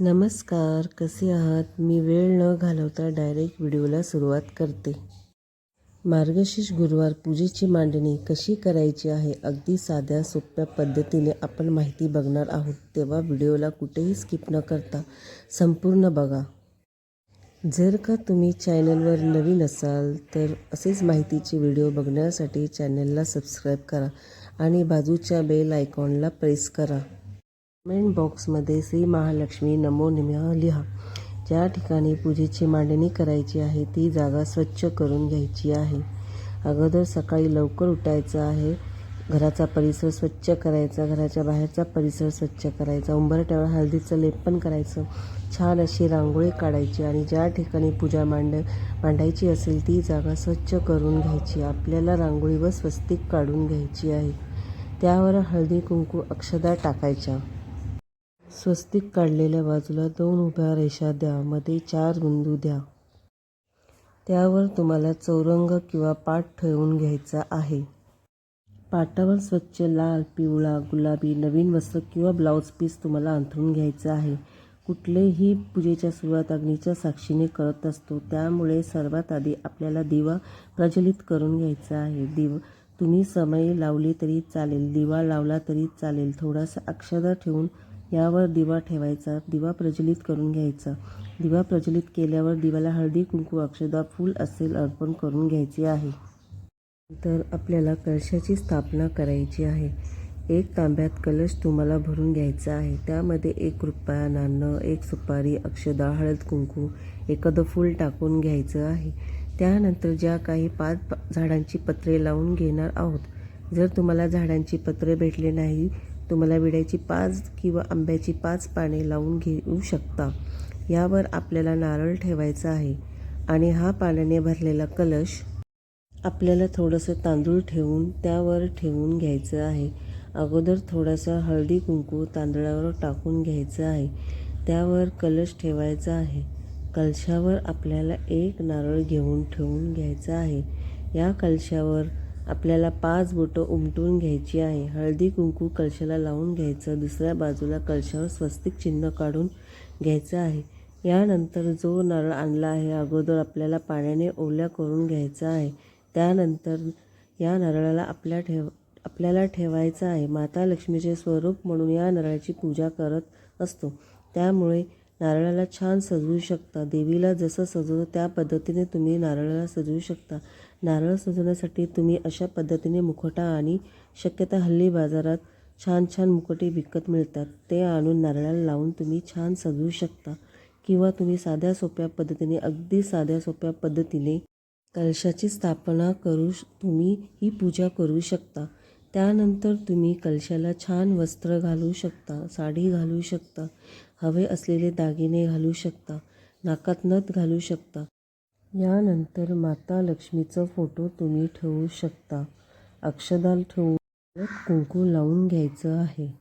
नमस्कार कसे आहात? मी वेळ न घालवता डायरेक्ट व्हिडिओला सुरुवात करते. मार्गशीर्ष गुरुवार पूजेची मांडणी कशी करायची आहे? अगदी साध्या सोप्या पद्धतीने आपण माहिती बघणार आहोत. तेव्हा व्हिडिओला कुठेही स्किप न करता संपूर्ण बघा. जर का तुम्ही चॅनलवर नवीन असाल तर असेच माहितीचे व्हिडिओ बघण्यासाठी चॅनलला सबस्क्राईब करा आणि बाजूच्या बेल आयकॉनला प्रेस करा. कमेंट बॉक्समध्ये श्री महालक्ष्मी नमो नमः लिहा. ज्या ठिकाणी पूजेची मांडणी करायची आहे ती जागा स्वच्छ करून घ्यायची आहे. अगोदर सकाळी लवकर उठायचं आहे. घराचा परिसर स्वच्छ करायचा घराच्या बाहेरचा परिसर स्वच्छ करायचा उंबरट्यावर हळदीचं लेपन करायचं छान अशी रांगोळी काढायची आणि ज्या ठिकाणी पूजा मांड मांडायची असेल ती जागा स्वच्छ करून घ्यायची. आपल्याला रांगोळीवर स्वस्तिक काढून घ्यायची आहे. त्यावर हळदी कुंकू अक्षदा टाकायच्या. स्वस्तिक काढलेल्या बाजूला दोन उभ्या रेषा द्या मध्ये चार बिंदू द्या. त्यावर तुम्हाला चौरंग किंवा पाट ठेवून घ्यायचा आहे. पाटावर स्वच्छ लाल पिवळा गुलाबी नवीन वस्त्र किंवा ब्लाऊज पीस तुम्हाला अंथरून घ्यायचं आहे. कुठलेही पूजेच्या सुरुवात अग्नीच्या साक्षीने करत असतो त्यामुळे सर्वात आधी आपल्याला दिवा प्रज्वलित करून घ्यायचा आहे. दिव तुम्ही समय लावली तरी चालेल दिवा लावला तरी चालेल. थोडासा अक्षदा ठेवून यावर दिवा ठेवायचा दिवा प्रज्वलित करून घ्यायचा. दिवा प्रज्वलित केल्यावर दिव्याला हळदी कुंकू अक्षदा फूल असेल अर्पण करून घ्यायचे आहे. तर आपल्याला कलशाची स्थापना करायची आहे. एक तांब्यात कलश तुम्हाला भरून घ्यायचा आहे. त्यामध्ये एक रुपया नाणं एक सुपारी अक्षदा हळद कुंकू एखादं फूल टाकून घ्यायचं आहे. त्यानंतर ज्या काही पाच झाडांची पत्रे लावून घेणार आहोत. जर तुम्हाला झाडांची पत्रे भेटले नाही तुम्हाला विड्याची पाच किंवा आंब्याची पाच पाने लावून घेऊ शकता. यावर आपल्याला नारळ ठेवायचा आहे आणि हा पाण्याने भरलेला कलश आपल्याला थोडंसं तांदूळ ठेवून त्यावर ठेवून घ्यायचं आहे. अगोदर थोडासा हळदी कुंकू तांदळावर टाकून घ्यायचं आहे. त्यावर कलश ठेवायचा आहे. कलशावर आपल्याला एक नारळ घेऊन ठेवून घ्यायचा आहे. या कलशावर आपल्याला पाच बोटं उमटून घ्यायची आहे. हळदी कुंकू कलशाला लावून घ्यायचं. दुसऱ्या बाजूला कलशावर स्वस्तिक चिन्ह काढून घ्यायचं आहे. यानंतर जो नारळ आणला आहे अगोदर आपल्याला पाण्याने ओल्या करून घ्यायचा आहे. त्यानंतर या नारळाला आपल्या ठेव आपल्याला ठेवायचं आहे. माता लक्ष्मीचे स्वरूप म्हणून या नारळाची पूजा करत असतो. त्यामुळे नारळाला छान सजवू शकता. देवीला जसं सजवतो त्या पद्धतीने तुम्ही नारळाला सजवू शकता. नारळ सजवण्यासाठी तुम्ही अशा पद्धतीने मुखवटा आणि शक्यता हल्ली बाजारात छान छान मुखटे विकत मिळतात. ते आणून नारळाला लावून तुम्ही छान सजवू शकता. किंवा तुम्ही साध्या सोप्या पद्धतीने अगदी साध्या सोप्या पद्धतीने कलशाची स्थापना करू तुम्ही ही पूजा करू शकता. त्यानंतर तुम्ही कलशाला छान वस्त्र घालू शकता साडी घालू शकता. हवे असलेले दागिने घालू शकता नाकात नथ घालू शकता. यानंतर माता लक्ष्मीचा फोटो तुम्ही ठेवू शकता. अक्षदाल ठेवून कुंकू लावून घ्यायचं आहे.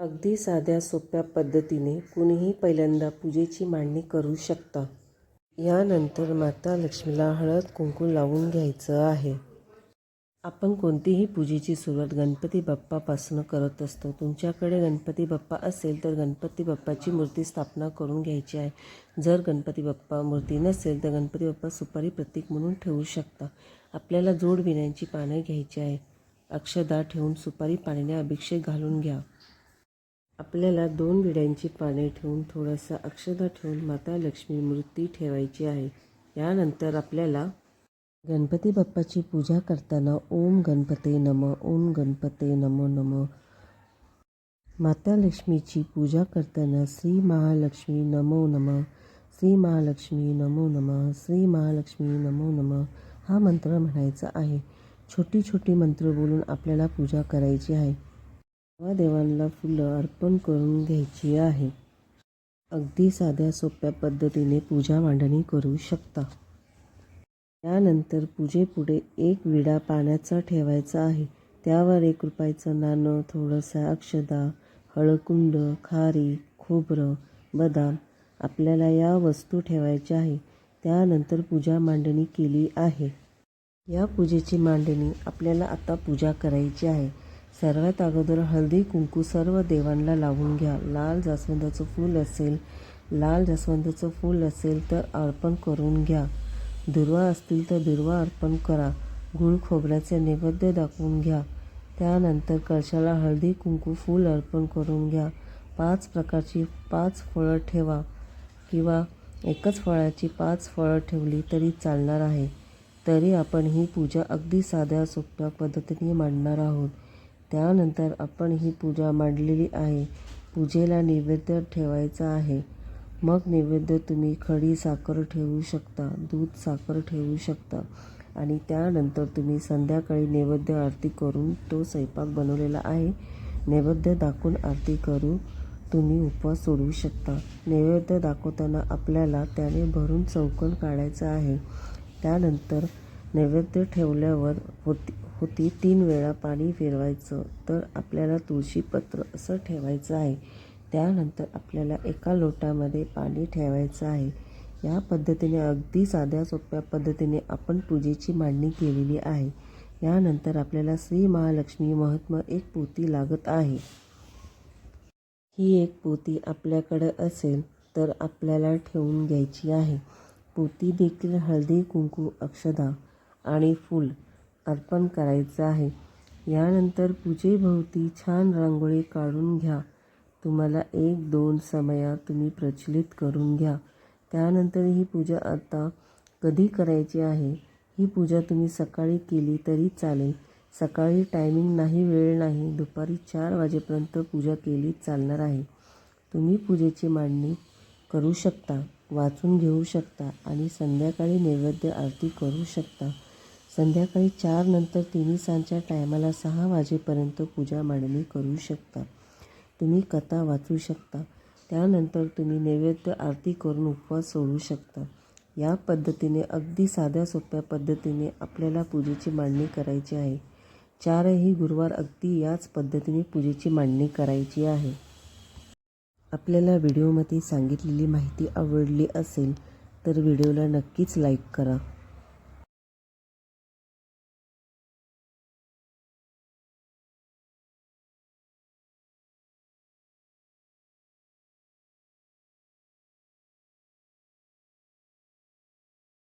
अगदी साध्या सोप्या पद्धतीने कुणीही पहिल्यांदा पूजेची मांडणी करू शकता. यानंतर माता लक्ष्मीला हळद कुंकू लावून घ्यायचं आहे. आपण कोणतीही पूजेची सुरुवात गणपती बाप्पापासून करत असतो. तुमच्याकडे गणपती बाप्पा असेल तर गणपती बाप्पाची मूर्ती स्थापना करून घ्यायची आहे. जर गणपती बाप्पा मूर्ती नसेल तर गणपती बाप्पा सुपारी प्रतीक म्हणून ठेवू शकता. आपल्याला जोड विण्यांची पानं घ्यायची आहे. अक्षदा ठेवून सुपारी पाण्याने अभिषेक घालून घ्या. आपल्याला दोन विड्यांची पाने ठेवून थोडासा अक्षदा ठेवून माता लक्ष्मी मूर्ती ठेवायची आहे. यानंतर आपल्याला गणपती बाप्पाची पूजा करताना ओम गणपते नम ओम गणपते नमो नम. माता लक्ष्मीची पूजा करताना श्री महालक्ष्मी नमो नम श्री महालक्ष्मी नमो नम श्री महालक्ष्मी नमो नम. हा मंत्र म्हणायचा आहे. छोटी छोटी मंत्र बोलून आपल्याला पूजा करायची आहे. देवांना फुलं अर्पण करून घ्यायची आहे. अगदी साध्या सोप्या पद्धतीने पूजा मांडणी करू शकता. त्यानंतर पूजेपुढे एक विडा पाण्याचा ठेवायचा आहे. त्यावर एक रुपयाचं नाणं थोडंसं अक्षदा हळकुंड खारी खोबरं बदाम आपल्याला या वस्तू ठेवायच्या आहे. त्यानंतर पूजा मांडणी केली आहे. या पूजेची मांडणी आपल्याला आता पूजा करायची आहे. सर्वात अगोदर हळदी कुंकू सर्व देवांना लावून घ्या. लाल जास्वंदाचं फूल असेल लाल जास्वंदाचं फूल असेल तर अर्पण करून घ्या. दुर्वा असतील तर दुर्वा अर्पण करा. गुळ खोबऱ्याचे नैवेद्य दाखवून घ्या. त्यानंतर कळशाला हळदी कुंकू फूल अर्पण करून घ्या. पाच प्रकारची पाच फळं ठेवा किंवा एकच फळाची पाच फळं ठेवली तरी चालणार आहे. तरी आपण ही पूजा अगदी साध्या सोप्या पद्धतीने मांडणार आहोत. त्यानंतर आपण ही पूजा मांडलेली आहे. पूजेला नैवेद्य ठेवायचा आहे. मग नैवेद्य तुम्ही खडी साखर ठेवू शकता दूध साखर ठेवू शकता. आणि त्यानंतर तुम्ही संध्याकाळी नैवेद्य आरती करून तो स्वयंपाक बनवलेला आहे. नैवेद्य दाखवून आरती करू तुम्ही उपवास सोडवू शकता. नैवेद्य दाखवताना आपल्याला त्याने भरून चौकण काढायचं आहे. त्यानंतर नैवेद्य ठेवल्यावर होती होती तीन वेळा पाणी फिरवायचं तर आपल्याला तुळशीपत्र असं ठेवायचं आहे. त्यानंतर आपल्याला एका लोटामध्ये पाणी ठेवायचं आहे. या पद्धतीने अगदी साध्या सोप्या पद्धतीने आपण पूजेची मांडणी केलेली आहे. यानंतर आपल्याला श्री महालक्ष्मी महात्मा एक पोती लागत आहे. ही एक पोती आपल्याकडं असेल तर आपल्याला ठेवून घ्यायची आहे. पोती देखील हळदी कुंकू अक्षदा आणि फूल अर्पण करायचं आहे. यानंतर पूजेभोवती छान रांगोळी काढून घ्या. तुम्हाला एक दोन समया तुम्ही प्रचलित करून घ्या. त्यानंतर ही पूजा आता कधी करायची आहे? ही पूजा तुम्ही सकाळी केली तरी चालेल. सकाळी टायमिंग नाही वेळ नाही. दुपारी चार वाजेपर्यंत पूजा केली चालणार आहे. तुम्ही पूजेची मांडणी करू शकता वाचून घेऊ शकता आणि संध्याकाळी नैवेद्य आरती करू शकता. संध्याकाळी चार नंतर तिन्ही सांच्या टायमाला सहा वाजेपर्यंत पूजा मांडणी करू शकता. तुम्ही कथा वाचू शकता. त्यानंतर तुम्ही नैवेद्य आरती करून उपवास सोडू शकता. या पद्धतीने अगदी साध्या सोप्या पद्धतीने आपल्याला पूजेची मांडणी करायची आहे. चारही गुरुवार अगदी याच पद्धतीने पूजेची मांडणी करायची आहे. आपल्याला व्हिडिओमध्ये सांगितलेली माहिती आवडली असेल तर व्हिडिओला नक्कीच लाईक करा.